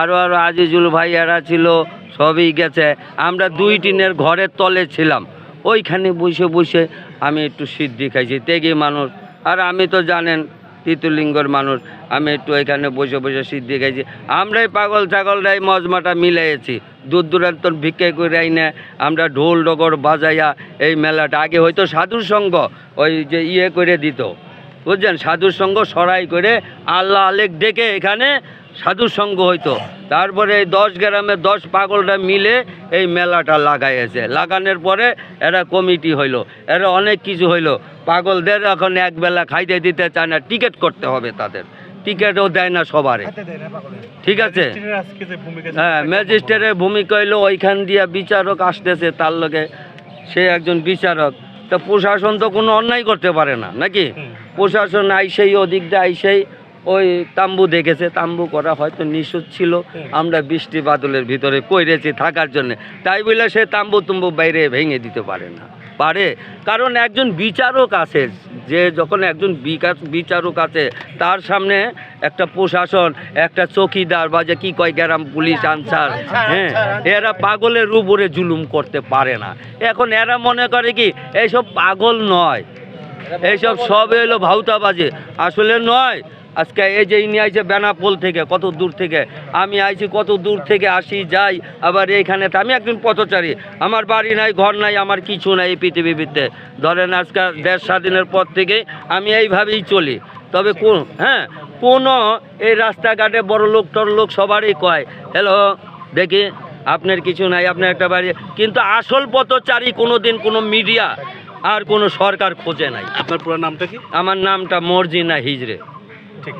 আরও আরও আজিজুল ভাই এরা ছিল, সবই গেছে। আমরা দুই টিনের ঘরের তলে ছিলাম। ওইখানে বসে বসে আমি একটু সিদ্ধি খাইছি, তেগি মানুষ। আর আমি তো জানেন, তিতুলিঙ্গর মানুষ। আমি একটু এখানে বসে বসে সিদ্ধি খাইছি। আমরাই পাগল ছাগলরাই মজমাটা মিলাইছি দূর দূরান্তর ভিক্ষে করে আইনে আমরা ঢোল ডগর বাজাইয়া এই মেলাটা। আগে হয়তো সাধুর সঙ্গ, ওই যে ইয়ে করে দিত। বুঝছেন? সাধুর সঙ্গ সরাই করে আল্লাহ আলেক ডেকে এখানে সাধুর সঙ্গ হইতো। তারপরে এই দশ গ্রামে দশ পাগলটা মিলে এই মেলাটা লাগাইছে লাগানোর পরে এরা কমিটি হইল। এরা অনেক কিছু হইল। পাগলদের এখন একবেলা খাইতে দিতে চায় না টিকিট করতে হবে তাদের। টিকিটও দেয় না সবারে। ঠিক আছে? হ্যাঁ ম্যাজিস্ট্রেটের ভূমিকা হইল ওইখান দিয়া বিচারক আসতেছে তার লগে সে একজন বিচারক। তা প্রশাসন তো কোনো অন্যায় করতে পারে না নাকি? প্রশাসন আইসেই ওদিক দিয়ে আইসেই ওই তাম্বু দেখেছে তাম্বু করা হয়তো নিষুধ ছিল। আমরা বৃষ্টি বাদলের ভিতরে কইরেছি থাকার জন্য। তাই বলে সে তাম্বু তুম্বু বাইরে ভেঙে দিতে পারে না। পারে। কারণ একজন বিচারক আছে যে যখন একজন বিকাশ বিচারক আছে তার সামনে একটা প্রশাসন একটা চৌকিদার বা যে কি কয় গ্রাম পুলিশ আনসার হ্যাঁ এরা পাগলের উপরে জুলুম করতে পারে না। এখন এরা মনে করে কি এইসব পাগল নয়। এইসব সব এলো ভাউতাবাজি। আসলে নয় আজকে এই যে ইনি আইছে বেনাপোল থেকে কত দূর থেকে? আমি আইছি কত দূর থেকে আসি যাই আবার এইখানে তো আমি একজন পথচারী। আমার বাড়ি নাই ঘর নাই আমার কিছু নাই এই পৃথিবীতে। ধরেন আজকে দেশ স্বাধীনের পর থেকে আমি এইভাবেই চলি। তবে কোন হ্যাঁ কোনো এই রাস্তাঘাটে বড় লোক টর লোক সবারই কয় হ্যালো দেখি আপনার কিছু নাই আপনার একটা বাড়ি কিন্তু আসল পথচারী কোনো দিন কোনো মিডিয়া আর কোনো সরকার খোঁজে নাই। আপনার পুরো নামটা কি? আমার নামটা মর্জিনা হিজরে। ঠিক।